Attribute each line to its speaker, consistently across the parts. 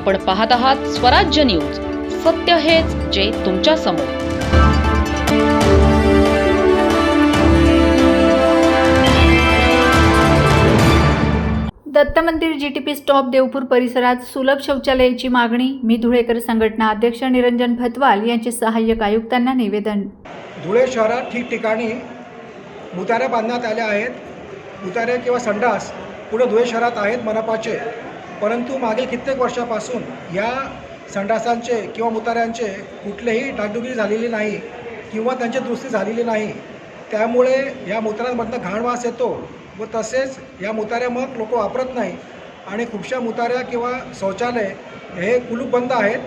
Speaker 1: आपण पाहत आहात स्वराज्य न्यूज. सत्य हेच जे तुमच्यासमोर.
Speaker 2: दत्त मंदिर जीटीपी स्टॉप देवपूर परिसरात सुलभ शौचालयाची मागणी मी धुळेकर संघटना अध्यक्ष निरंजन भतवाल यांचे सहाय्यक आयुक्तांना निवेदन.
Speaker 3: धुळे शहरात ठिकठिकाणी मुताऱ्या बांधण्यात आल्या आहेत. मुतारे किंवा संडास पुढे धुळे शहरात आहेत मनपाचे. परंतु मागील कित्येक वर्षापासून या संडासांचे किंवा मुताऱ्यांचे कुठलेही डागडुगी झालेली नाही किंवा त्यांची दुरुस्ती झालेली नाही. त्यामुळे या मुताऱ्यांमधनं घाणवास येतो व तसेच या मुताऱ्या मग लोक वापरत नाही आणि खूपशा मुताऱ्या किंवा शौचालय हे कुलूप बंद आहेत.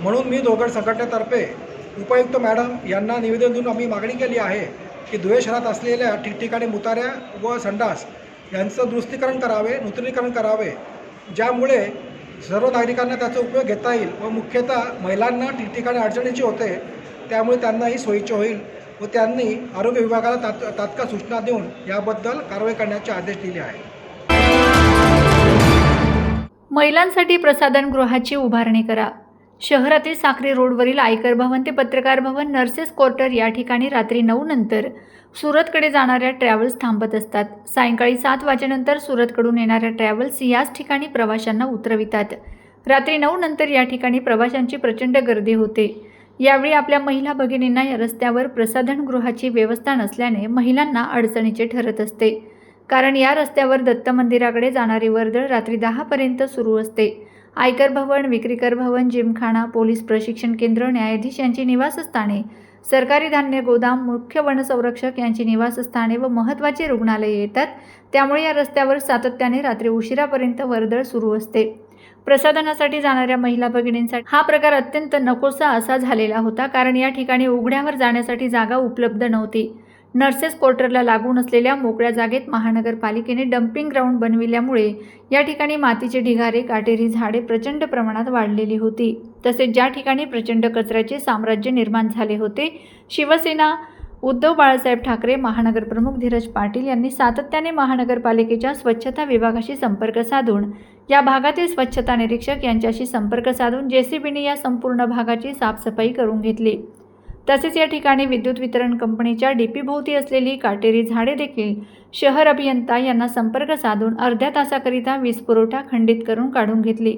Speaker 3: म्हणून मी दोघड संघटनेतर्फे उपायुक्त मॅडम यांना निवेदन देऊन आम्ही मागणी केली आहे की धुळे शहरात असलेल्या ठिकठिकाणी मुताऱ्या व संडास यांचं दुरुस्तीकरण करावे नूतनीकरण करावे ज्यामुळे सर्व नागरिकांना त्याचा उपयोग घेता येईल व मुख्यतः महिलांना ठिकठिकाणी अडचणीची होते त्यामुळे त्यांनाही सोयीचे होईल व त्यांनी आरोग्य विभागाला तात तात्काळ सूचना देऊन याबद्दल कारवाई करण्याचे आदेश दिले आहेत.
Speaker 2: महिलांसाठी प्रसाधनगृहाची उभारणी करा. शहरातील साखरे रोडवरील आयकर भवन ते पत्रकार भवन नर्सेस क्वार्टर या ठिकाणी रात्री नऊ नंतर सुरतकडे जाणाऱ्या ट्रॅव्हल्स थांबत असतात. सायंकाळी सात वाजेनंतर सुरतकडून येणाऱ्या ट्रॅव्हल्स याच ठिकाणी प्रवाशांना उतरवितात. रात्री नऊ नंतर या ठिकाणी प्रवाशांची प्रचंड गर्दी होते. यावेळी आपल्या महिला भगिनींना या रस्त्यावर प्रसाधनगृहाची व्यवस्था नसल्याने महिलांना अडचणीचे ठरत असते. कारण या रस्त्यावर दत्त मंदिराकडे जाणारी वर्दळ रात्री दहापर्यंत सुरू असते. आयकर भवन विक्रीकर भवन जिमखाना पोलीस प्रशिक्षण केंद्र न्यायाधीश यांची निवासस्थाने सरकारी धान्य गोदाम मुख्य वनसंरक्षक यांची निवासस्थाने व महत्त्वाची रुग्णालये येतात. त्यामुळे या रस्त्यावर सातत्याने रात्री उशिरापर्यंत वर्दळ सुरू असते. प्रसाधनासाठी जाणाऱ्या महिला भगिनींसाठी हा प्रकार अत्यंत नकोसा असा झालेला होता कारण या ठिकाणी उघड्यावर जाण्यासाठी जागा उपलब्ध नव्हती. नर्सेस क्वार्टरला लागून असलेल्या मोकळ्या जागेत महानगरपालिकेने डम्पिंग ग्राउंड बनविल्यामुळे या ठिकाणी मातीचे ढिगारे काटेरी झाडे प्रचंड प्रमाणात वाढलेली होती. तसेच ज्या ठिकाणी प्रचंड कचऱ्याचे साम्राज्य निर्माण झाले होते शिवसेना उद्धव बाळासाहेब ठाकरे महानगरप्रमुख धीरज पाटील यांनी सातत्याने महानगरपालिकेच्या स्वच्छता विभागाशी संपर्क साधून या भागातील स्वच्छता निरीक्षक यांच्याशी संपर्क साधून जेसीबीने या संपूर्ण भागाची साफसफाई करून घेतली. तसेच या ठिकाणी विद्युत वितरण कंपनीच्या डीपीभोवती असलेली काटेरी झाडे देखील शहर अभियंता यांना संपर्क साधून अर्ध्या तासाकरिता वीज पुरवठा खंडित करून काढून घेतली.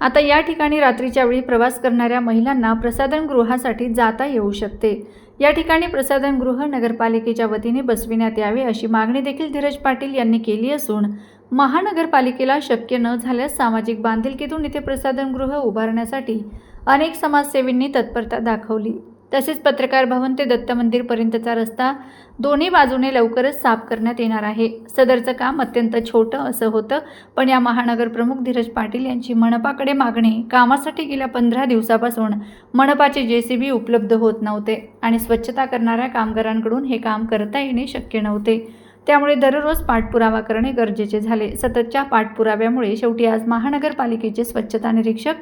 Speaker 2: आता या ठिकाणी रात्रीच्या वेळी प्रवास करणाऱ्या महिलांना प्रसाधनगृहासाठी जाता येऊ शकते. या ठिकाणी प्रसाधनगृह नगरपालिकेच्या वतीने बसविण्यात यावे अशी मागणी देखील धीरज पाटील यांनी केली असून महानगरपालिकेला शक्य न झाल्यास सामाजिक बांधिलकीतून इथे प्रसाधनगृह उभारण्यासाठी अनेक समाजसेवींनी तत्परता दाखवली. तसेच पत्रकार भवन ते दत्त मंदिरपर्यंतचा रस्ता दोन्ही बाजूने लवकरच साफ करण्यात येणार आहे. सदरचं काम अत्यंत छोटं असं होतं पण या महानगर प्रमुख धीरज पाटील यांची मनपाकडे मागणी कामासाठी गेल्या पंधरा दिवसापासून मनपाचे जे सी बी उपलब्ध होत नव्हते आणि स्वच्छता करणाऱ्या कामगारांकडून हे काम करता येणे शक्य नव्हते. त्यामुळे दररोज पाठपुरावा करणे गरजेचे झाले. सततच्या पाठपुराव्यामुळे शेवटी आज महानगरपालिकेचे स्वच्छता निरीक्षक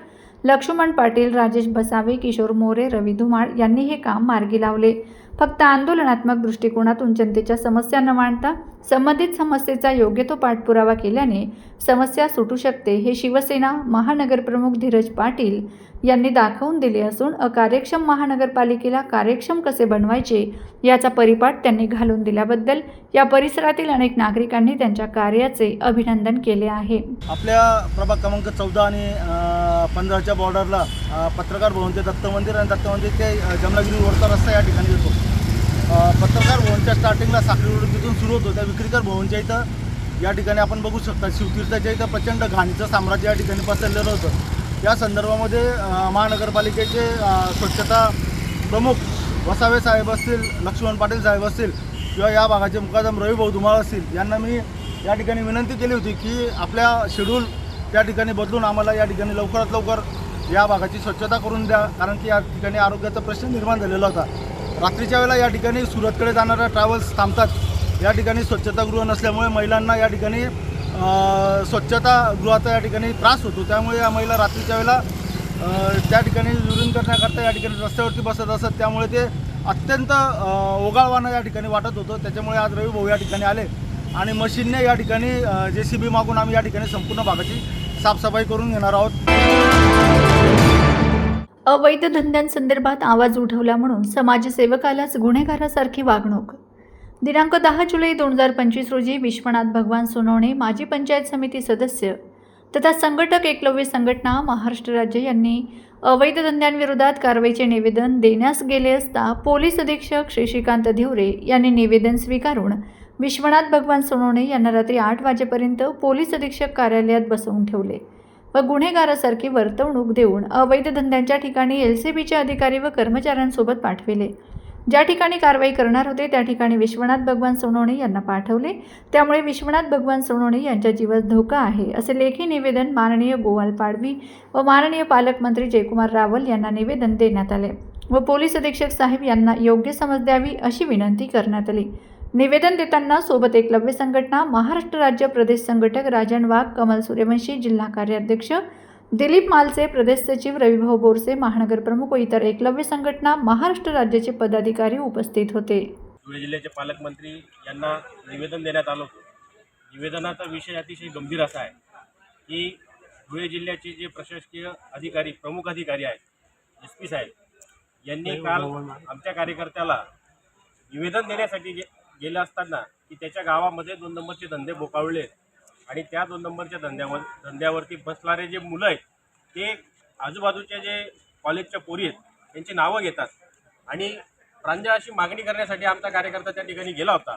Speaker 2: लक्ष्मण पाटील राजेश बसावे किशोर मोरे रवी धुमाळ यांनी हे काम मार्गी लावले. फक्त आंदोलनात्मक दृष्टिकोनातून जनतेच्या समस्या न मांडता संबंधित समस्येचा योग्य तो पाठपुरावा केल्याने समस्या सुटू शकते हे शिवसेना महानगरप्रमुख धीरज पाटील यांनी दाखवून दिले असून अकार्यक्षम महानगरपालिकेला कार्यक्षम कसे बनवायचे याचा परिपाठ त्यांनी घालून दिल्याबद्दल या परिसरातील अनेक नागरिकांनी त्यांच्या कार्याचे अभिनंदन केले आहे.
Speaker 4: आपल्या प्रभाग क्रमांक चौदा आणि पंधराच्या बॉर्डरला पत्रकार भवनचे दत्त मंदिर आणि दत्त मंदिर ते अ, रोडचा रस्ता या ठिकाणी येतो. पत्रकार भवनच्या स्टार्टिंगला साखरी रोड तिथून सुरू होतो. त्या विक्रीकर भवनच्या इथं या ठिकाणी आपण बघू शकता शिवतीर्थाच्या इथं प्रचंड घाणीचं साम्राज्य या ठिकाणी पसरलेलं होतं. या संदर्भामध्ये महानगरपालिकेचे स्वच्छता प्रमुख वसावे साहेब असतील लक्ष्मण पाटील साहेब असतील किंवा या भागाचे मुकादम रवी भाऊ धुमाळ असतील यांना मी या ठिकाणी विनंती केली होती की आपल्या शेड्यूल त्या ठिकाणी बदलून आम्हाला या ठिकाणी लवकरात लवकर या भागाची स्वच्छता करून द्या. कारण की या ठिकाणी आरोग्याचा प्रश्न निर्माण झालेला होता. रात्रीच्या वेळेला या ठिकाणी सुरतकडे जाणाऱ्या ट्रॅव्हल्स थांबतात. या ठिकाणी स्वच्छतागृह नसल्यामुळे महिलांना या ठिकाणी स्वच्छतागृहाचा या ठिकाणी त्रास होतो. त्यामुळे या महिला रात्रीच्या वेळेला त्या ठिकाणी युरिन करण्याकरता या ठिकाणी रस्त्यावरती बसत असत. त्यामुळे ते अत्यंत अ, या ठिकाणी वाटत होतं. त्याच्यामुळे आज रवी भाऊ या ठिकाणी आले. आणि मशीनने या ठिकाणी जे सी बी मागून आम्ही या ठिकाणी संपूर्ण भागाची साफसफाई करून घेणार आहोत.
Speaker 2: अवैध धंद्यांसंदर्भात आवाज उठवला म्हणून समाजसेवकालाच गुन्हेगारासारखी वागणूक. दिनांक दहा जुलै दोन हजार पंचवीस रोजी विश्वनाथ भगवान सोनवणे माजी पंचायत समिती सदस्य तथा संघटक एकलव्य संघटना महाराष्ट्र राज्य यांनी अवैध धंद्यांविरोधात कारवाईचे निवेदन देण्यास गेले असता पोलीस अधीक्षक श्री श्रीकांत धिवरे यांनी निवेदन स्वीकारून विश्वनाथ भगवान सोनवणे यांना रात्री आठ वाजेपर्यंत पोलीस अधीक्षक कार्यालयात बसवून ठेवले व गुन्हेगारासारखी वर्तवणूक देऊन अवैध धंद्यांच्या ठिकाणी एल सी बीचे अधिकारी व कर्मचाऱ्यांसोबत पाठविले. ज्या ठिकाणी कारवाई करणार होते त्या ठिकाणी विश्वनाथ भगवान सोनवणे यांना पाठवले. त्यामुळे विश्वनाथ भगवान सोनवणे यांच्या जीवास धोका आहे असे लेखी निवेदन माननीय गोवाल पाडवी व माननीय पालकमंत्री जयकुमार रावल यांना निवेदन देण्यात आले व पोलीस अधीक्षक साहेब यांना योग्य समज द्यावी अशी विनंती करण्यात आली. निवेदन देताना सोबत एकलव्य संघटना महाराष्ट्र राज्य प्रदेश संघटक राजन वाघ कमल सूर्यवंशी जिल्हा कार्याध्यक्ष दिलीप मालचे प्रदेश सचिव रविभाऊ बोरसे महानगर प्रमुख व इतर एकलव्य संघटना महाराष्ट्र राज्याचे पदाधिकारी उपस्थित होते.
Speaker 5: धुळे जिल्ह्याचे पालकमंत्री यांना निवेदन देण्यात आलं होतं. निवेदनाचा विषय अतिशय गंभीर असा आहे की धुळे जिल्ह्याचे जे प्रशासकीय अधिकारी प्रमुख अधिकारी आहेत एस पी साहेब यांनी काल आमच्या कार्यकर्त्याला निवेदन देण्यासाठी गेलं असताना की त्याच्या गावामध्ये दोन नंबरचे धंदे बोकावले आणि त्या दोन नंबरच्या धंद्यावर धंद्यावरती बसणारे जे मुलं आहेत ते आजूबाजूच्या जे कॉलेजच्या पोरी आहेत त्यांची नावं घेतात. आणि प्रांजळाची मागणी करण्यासाठी आमचा कार्यकर्ता त्या ठिकाणी गेला होता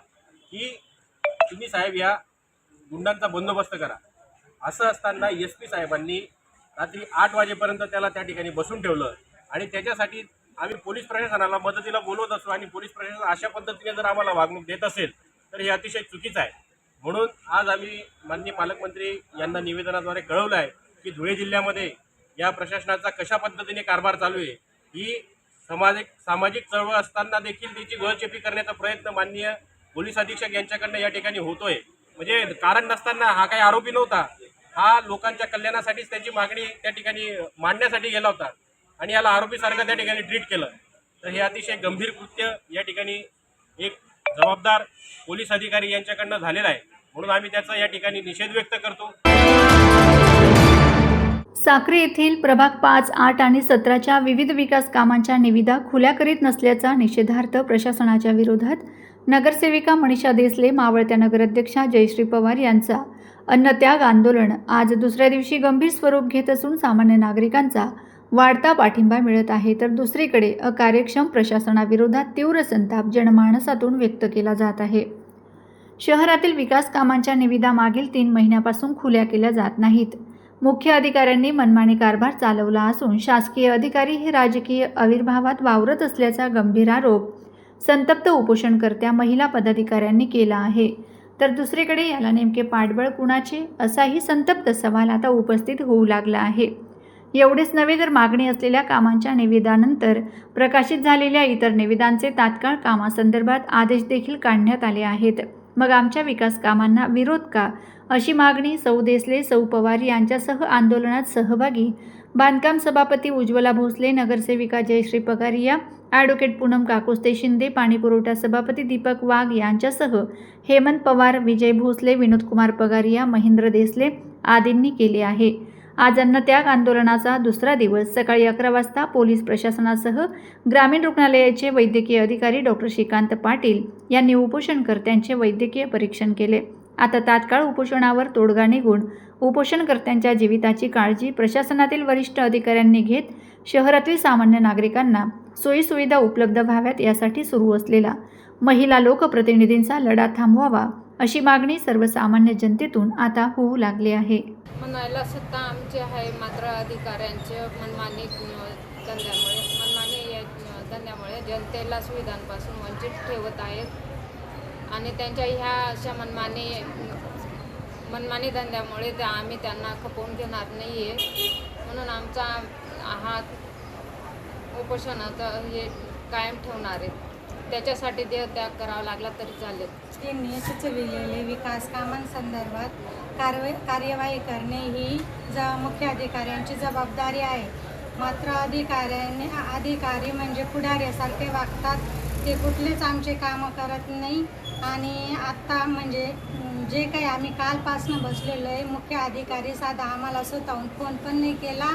Speaker 5: की तुम्ही साहेब या गुंडांचा बंदोबस्त करा. असं असताना एस पी साहेबांनी रात्री आठ वाजेपर्यंत त्याला त्या ठिकाणी बसून ठेवलं आणि त्याच्यासाठी आम्ही पोलीस प्रशासनाला मदतीला बोलवत असतो आणि पोलीस प्रशासन अशा पद्धतीने जर आम्हाला वागणूक देत असेल तर हे अतिशय चुकीचं आहे. म्हणून आज आम्ही माननीय पालकमंत्री यांना निवेदनाद्वारे कळवलं आहे की धुळे जिल्ह्यामध्ये या प्रशासनाचा कशा पद्धतीने कारभार चालू आहे ही समाजिक सामाजिक चळवळ असताना देखील त्याची गळचेपी करण्याचा प्रयत्न माननीय पोलीस अधीक्षक यांच्याकडनं या ठिकाणी होतोय. म्हणजे कारण नसताना हा काही आरोपी नव्हता हा लोकांच्या कल्याणासाठीच त्याची मागणी त्या ठिकाणी मांडण्यासाठी गेला होता. आणि याला आरोपीसारखं त्या ठिकाणी ट्रीट केलं. तर हे अतिशय गंभीर कृत्य या ठिकाणी एक जबाबदार पोलीस अधिकारी यांच्याकडनं झालेलं आहे. म्हणून आम्ही त्याचा या ठिकाणी निषेध व्यक्त करतो.
Speaker 2: साक्री येथील प्रभाग पाच आठ आणि सतराच्या विविध विकास कामांच्या निविदा खुल्या करीत नसल्याचा निषेधार्थ प्रशासनाच्या विरोधात नगरसेविका मनीषा देसले मावळत्या नगराध्यक्षा जयश्री पवार यांचा अन्नत्याग आंदोलन आज दुसऱ्या दिवशी गंभीर स्वरूप घेत असून सामान्य नागरिकांचा वाढता पाठिंबा मिळत आहे तर दुसरीकडे अकार्यक्षम प्रशासनाविरोधात तीव्र संताप जनमानसातून व्यक्त केला जात आहे. शहरातील विकास कामांच्या निविदा मागील तीन महिन्यापासून खुल्या केल्या जात नाहीत. मुख्य अधिकाऱ्यांनी मनमानी कारभार चालवला असून शासकीय अधिकारी हे राजकीय आविर्भावात वावरत असल्याचा गंभीर आरोप संतप्त उपोषणकर्त्या महिला पदाधिकाऱ्यांनी केला आहे. तर दुसरीकडे याला नेमके पाठबळ कुणाचे असाही संतप्त सवाल आता उपस्थित होऊ लागला आहे. एवढेच नव्हे तर मागणी असलेल्या कामांच्या निविदानंतर प्रकाशित झालेल्या इतर निविदांचे तात्काळ कामासंदर्भात आदेश देखील काढण्यात आले आहेत. मग आमच्या विकास कामांना विरोध का? अशी मागणी सौ देसले सौ पवार यांच्यासह आंदोलनात सहभागी बांधकाम सभापती उज्ज्वला भोसले नगरसेविका जयश्री पगारिया ॲडव्होकेट पूनम काकुस्ते शिंदे पाणीपुरवठा सभापती दीपक वाघ यांच्यासह हेमंत पवार विजय भोसले विनोदकुमार पगारिया महेंद्र देसले आदींनी केले आहे. आज अन्नत्याग आंदोलनाचा दुसरा दिवस. सकाळी अकरा वाजता पोलीस प्रशासनासह ग्रामीण रुग्णालयाचे वैद्यकीय अधिकारी डॉक्टर श्रीकांत पाटील यांनी उपोषणकर्त्यांचे वैद्यकीय परीक्षण केले. आता तात्काळ उपोषणावर तोडगा निघून उपोषणकर्त्यांच्या जीविताची काळजी प्रशासनातील वरिष्ठ अधिकाऱ्यांनी घेत शहरातील सामान्य नागरिकांना सोयीसुविधा उपलब्ध व्हाव्यात यासाठी सुरू असलेला महिला लोकप्रतिनिधींचा लढा थांबवावा. अशी मागणी सर्वसामान्य जनतेतून आता होऊ लागली आहे.
Speaker 6: म्हणायला सत्ता आमची आहे मात्र अधिकाऱ्यांचे मनमानी धंद्यामुळे मनमानी या धंद्यामुळे जनतेला सुविधांपासून वंचित ठेवत आहेत. आणि त्यांच्या ह्या अशा मनमानी मनमानी धंद्यामुळे त्या आम्ही त्यांना खपवून घेणार नाही आहे म्हणून आमचा हा उपोषणाचा हे कायम ठेवणार आहे त्याच्यासाठी देहत्याग करावा लागला तरी चालेल.
Speaker 7: यांनी सुचविलेले विकास कामांसंदर्भात कारवाई कार्यवाही करणे ही ज मुख्य अधिकाऱ्यांची जबाबदारी आहे. मात्र अधिकाऱ्याने अधिकारी म्हणजे पुढाऱ्यासारखे वागतात. ते कुठलेच आमचे कामं करत नाही. आणि आत्ता म्हणजे जे काही आम्ही कालपासनं बसलेलो आहे मुख्य अधिकारी साधा आम्हाला स्वतःहून फोन पण नाही केला.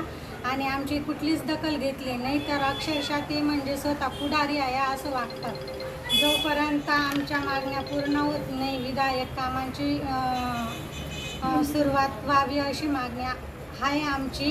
Speaker 7: आणि आमची कुठलीच दखल घेतली नाही. तर अक्षरशः ते म्हणजे स्वतः पुढारी आहे असं वागतात जोपर्यंत आमच्या मागण्या पूर्ण होत नाही विधायक कामांची सुरुवात व्हावी अशी मागण्या आहे आमची.